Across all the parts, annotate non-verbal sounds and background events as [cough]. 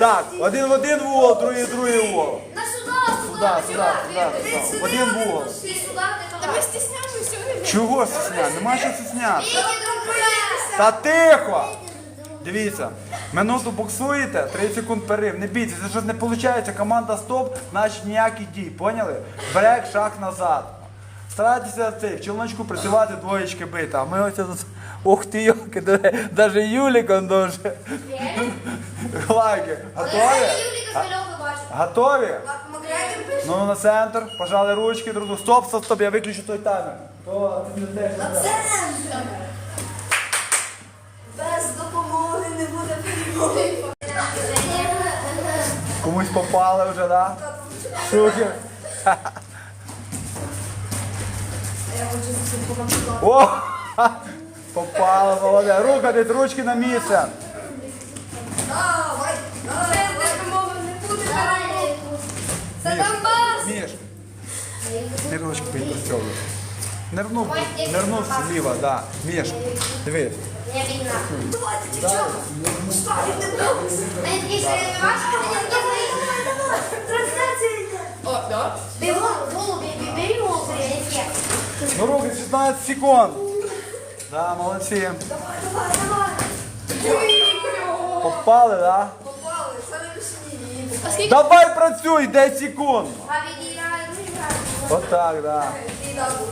Так, один в один вугол, другий в другий вугол. На сюда, Сюда, сюда, сюда, сюда. В один сюди, ти туди. Ми стісняємося. Чого стісняти? Нема що стісняти. Та тихо! Дивіться, минуту боксуєте, 30 секунд перерив. Не бійтеся, якщо щось не виходить, команда стоп, значить ніяких дій. Поняли? Брек, шаг назад. Старайтеся цей, в челночку працювати, двоєчки бити. А ми ось тут. Ух ти, йоки, навіть Юлік он дуже. Лайки. Готові? Готові? Ну на центр, пожали ручки, друг другу. Стоп, стоп, стоп, я виключу той таймер. То тобі не не треба. Центр. Без допомоги не буде перемоги. Комусь попали вже, да? Шухер. О! [laughs] Попало, молодець. Рука десь ручки на місце. Давай, Без допомоги не буде перемоги. Це Донбас! Міш. Не ручки підпрацьовуй. Нирнув, нирнув зліва, да. Міш, дивись. Я війна. Давайте, дівчата! Ставіть не бокс! Трансляція йде! О, да? Бігом, голубі, бігом, голубі, Ну, руки 16 секунд. Да, молодці. Давай, давай! давай. Попали, да? Попали, саме. Давай працюй, 10 секунд. Відіграю. Отак, да.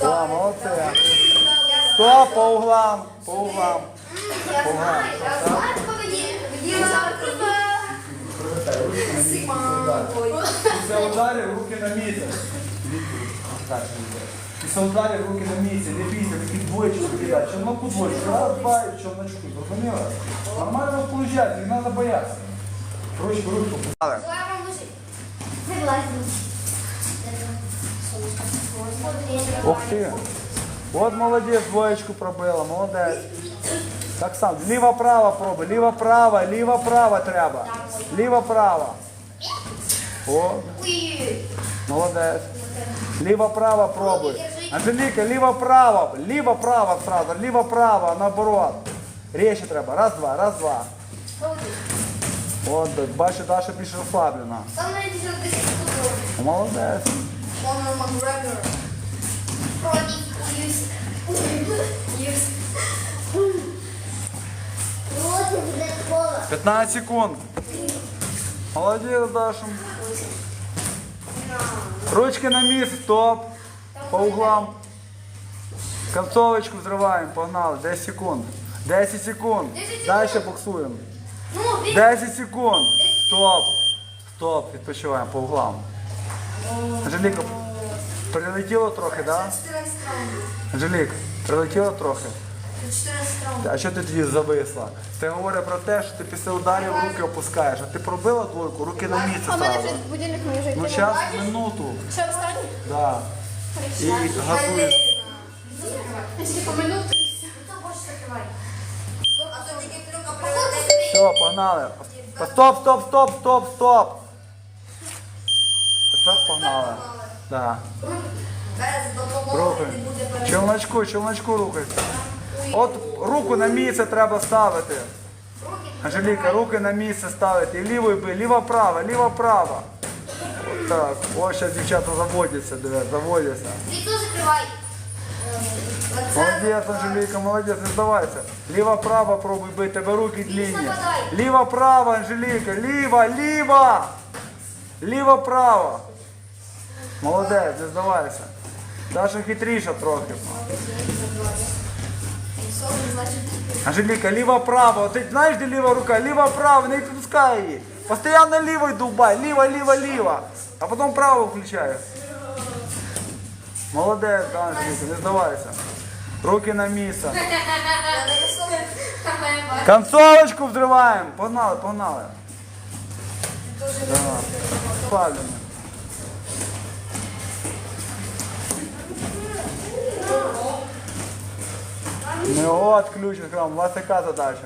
О, молодці. Стоп, по углам, по углам. Мені. Я Після ударів руки на місце. Так, ударів руки на місці, не бійся, такі двоєчки кидати. Челноку двоєчку, раз, два і челночку. Зрозуміло? Нормально виходить, не треба боятися. Ручку. поставили. Ух ти. От молодець, двоєчку пробила, молодець. Так само, ліва-права пробуй, ліва-права, ліва-права треба. Ліва-права. О, молодець. Ліва-права пробуй. Анжеліка, ліва-права, ліва-права сразу, ліва-права, наоборот. Речі треба. Раз, два, раз, два. От, бачу, Даша більш розслаблена. Молодець. Конор Макгрегор. 15 секунд. Молодець, Даша. Ручки на місце, стоп. По углам. Концовочку взриваємо, погнали. 10 секунд. 10 секунд. Далі боксуємо. 10 секунд. Стоп. Стоп. Відпочиваємо по углам. Анжеліка, прилетіло трохи, так? Да? Анжелік, прилетіло трохи. А що ти тоді зависла? Це говорить про те, що ти після ударів руки опускаєш. А ти пробила двойку, руки на місце А мене вже будильник вже Ну зараз минуту. Ще останній? Да. І минуту. Все, погнали. Стоп, стоп, стоп, стоп, стоп. Тепер погнали. Да. Рухай. Челночку, челночку рухайся. От руку на місце треба ставити. Анжеліка, руки на місце ставити. І лівою би, ліва-права, ліва-права. От так. Ось зараз дівчата заводяться, диви, заводяться. Вікно закривай. Молодець, Анжеліка, молодець, не здавайся. Ліва-права пробуй бити, тебе руки длинні. Ліва-права, Анжеліка, ліва, ліва. Ліва-права. Молодець, не здавайся. Даша хитріша трохи. Анжеліка, ліва-права. Ти знаєш, де ліва рука? Ліва-права, не відпускай її. Постоянно лівою дубай. Ліва, ліва, ліва. А потім право включай. Молодець, да, Анжеліка, не здавайся. Руки на місце. Концовочку взриваємо. Погнали, погнали. Давай. Спалюємо. Не от ключ відкриваємо. У вас яка задача?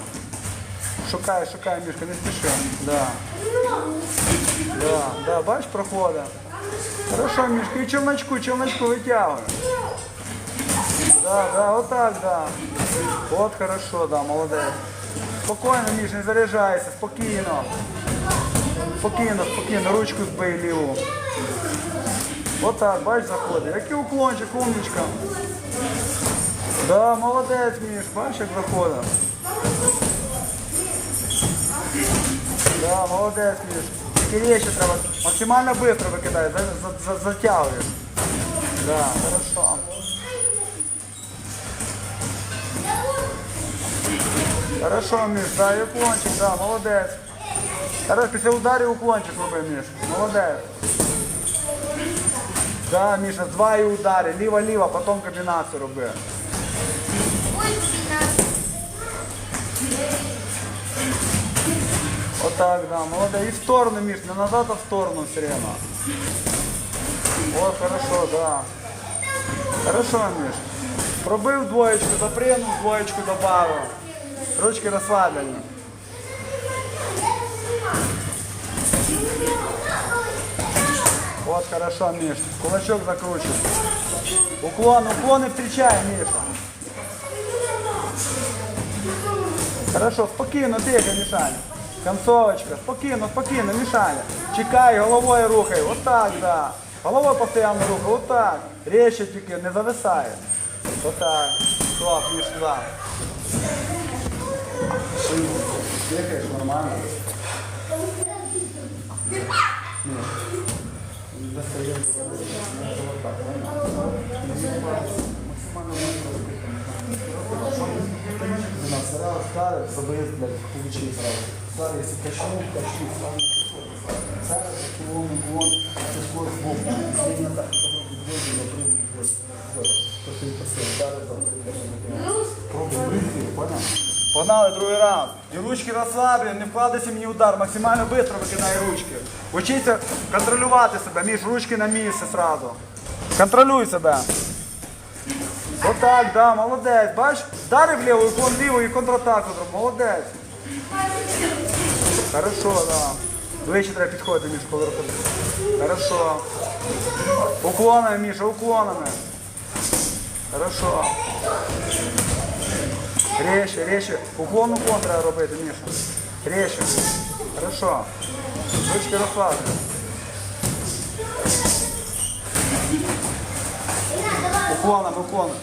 Шукай, шукай, Мішка, не спіши. Да. Да, да, бач, проходить. Хорошо, Мішка, і челночку, челночку витягуй. Да, да, вот так, да. Вот хорошо, да, молодець. Спокійно, Міш, не заряджайся, спокійно. Спокійно, спокійно, ручку збий ліву. Отак, бач, заходить. Який уклончик, умничка. Да, молодець, Міш, бачиш, як заходить. Да, молодець, Міш. Тільки ще треба. Максимально швидко викидай, за, за, за, затягуєш. Да, хорошо. Хорошо, Міш, да, і уклончик, да, молодець. Хорош, після ударів уклончик роби, Міш. Молодець. Да, Міша, два і удари. Ліва-ліва, потім комбінацію роби. Отак, да, молодець. І в сторону, Міш, не назад, а в сторону все время. О, хорошо, да. Хорошо, Міш. Пробив двоєчку, запрыгнув, двоєчку добавив. Ручки розслаблені. Вот, хорошо, Миш. Кулачок закручивай. Уклон, уклон и встречай, Миша. Хорошо, спокійно, дихай, Мішаня. Концовочка, спокійно, спокійно, Мішаня. Чекай, головою рухай. Отак, да. Головою постійно рухай, отак. Речі тільки, не зависає. Отак. Стоп, Міш, туди. Дихаєш нормально. Она сразу старая, забыв, блядь, получи сразу. Старый, если качнул, качни, сразу Старый, уклон, уклон, это скорость сбоку. Средняя так, Пробуй брызги, понял? Погнали другий раунд. І ручки розслаблені, не вкладайся мені удар, максимально швидко викидай ручки. Учися контролювати себе, між ручки на місце сразу. Контролюй себе. Отак, да, молодець. Бач, вдарив ліву, уклон ліву і контратаку зробив. Молодець. Хорошо, да. Ближче треба підходити, Міш, коли рухати. Хорошо. Уклонами, Міша, уклонами. Хорошо. Резче, резче. Уклон, уклон треба робити, Міша. Резче. Хорошо. Ручки розслаблені. Уклоном, уклоном.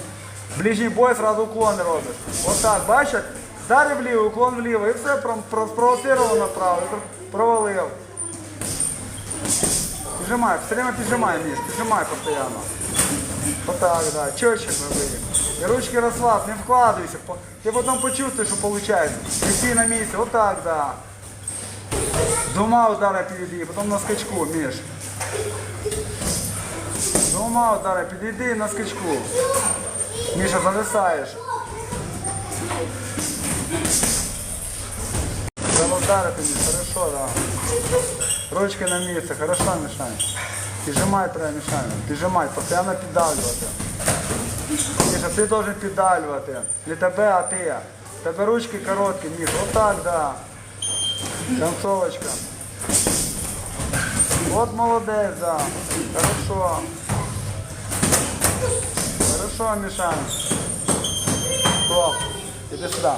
Ближній бой сразу уклони робиш. Отак, бачиш? Як? Вдарив вліво, уклон вліво. І все про- про- направо, провалив. Піджимай, все время піджимай, Міш, піджимай постійно. Отак, да, чотче роби. І ручки розслаб, не вкладуйся. Ти потім почувствуєш, що виходить. Стій на місці, отак, да. Двома удара підійди, потім на скачку, Міш. Двома удара підійди на скачку. Міша, зависаєш. Хорошо, да. Ручки на місце, хорошо, Мішань. Піджимай треба, Мішань. Піджимай, постійно піддавлювати. Міша, ти должен піддавлювати. Не тебе, а ти. Тебе ручки короткі, Міш. Отак, да. Концовочка. От молодець, да. Хорошо. Хорошо, Мишань. Стоп. Иди сюда.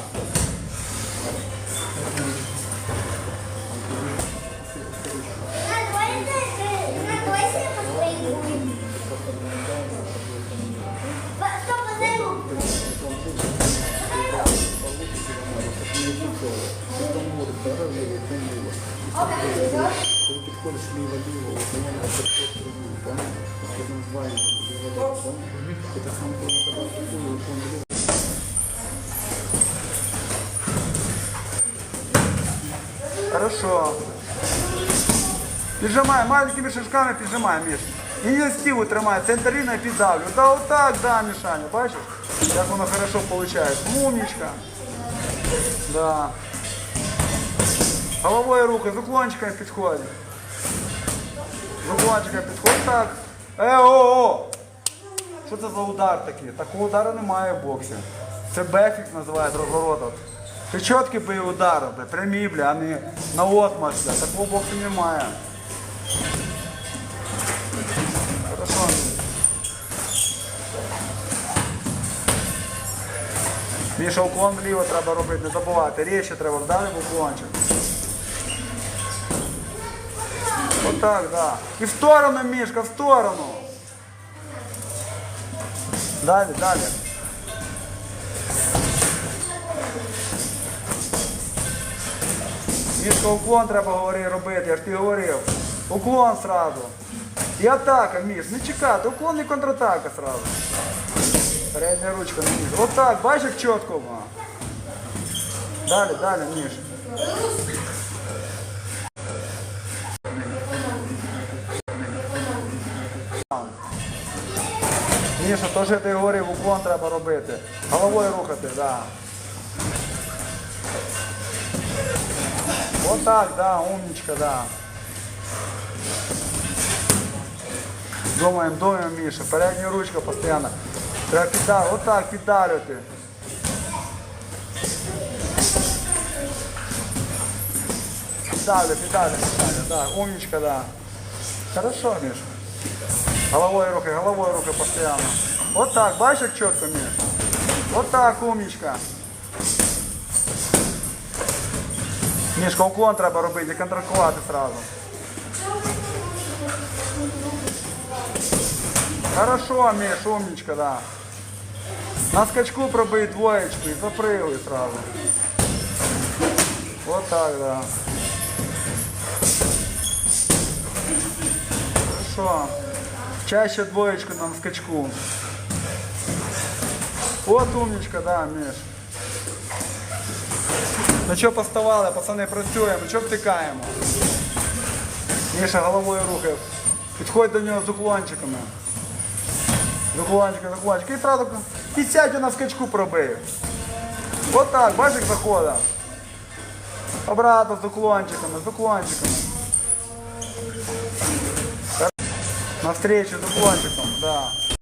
Хорошо. Піджимай, маленькими шажками піджимай, Міш. Ініціативу тримай, центр рівно і піддавлю. Да отак, да, Мішаня, бачиш? Як воно хорошо виходить. Умничка. Да. Головою руки, з уклончиками підходь. З уклончиками підходь. Так. Е, о, о! Що це за удар такий? Такого удару немає в боксі. Це бефікс називається розворот. Це чіткі бої удари, бля, прямі, бля, а не на отмаш, бля. Такого в боксі немає. Хорошо. Міша, уклон вліво треба робити, не забувати. Ріші треба вдали в уклончик. Вот так, да. І в сторону, Мішка, в сторону. Далі, далі. Мішка, уклон треба говори, робити, я ж ти говорив. Уклон сразу. І атака, Міш, не чекати, уклон і контратака сразу. Передня ручка Міш. От так, як чітко. Далі, далі, Міш. Міша, то, що я тобі говорив, уклон треба робити. Головою рухати. Да. Вот так, да, умничка, да. Думаємо, думаємо, Міша. Передня ручка постійно. Треба піддати, вот так піддарювати. Піддали, піддали, піддали, да, умничка, да. Хорошо, Міша. Головой рухай, головой рухай постоянно. Вот так, бачиш, як чітко, Міш? Вот так, умничка. Мішка, уклон треба робити, і контрактувати сразу. Хорошо, Міш, умничка, да. На скачку пробий двоєчку і запрыгуй сразу. Вот так, да. Хорошо. Чаще двоечку на скачку. Вот умничка, да, Міш. Ну що поставали, пацани, працюємо, що втикаємо? Міша головою рухає. Підходь до нього з уклончиками. З уклончика, з уклончика. І одразу підсядь на скачку пробив. От так, бачиш, як заходить. Обратно з уклончиками, з уклончиками. Навстречу да. да.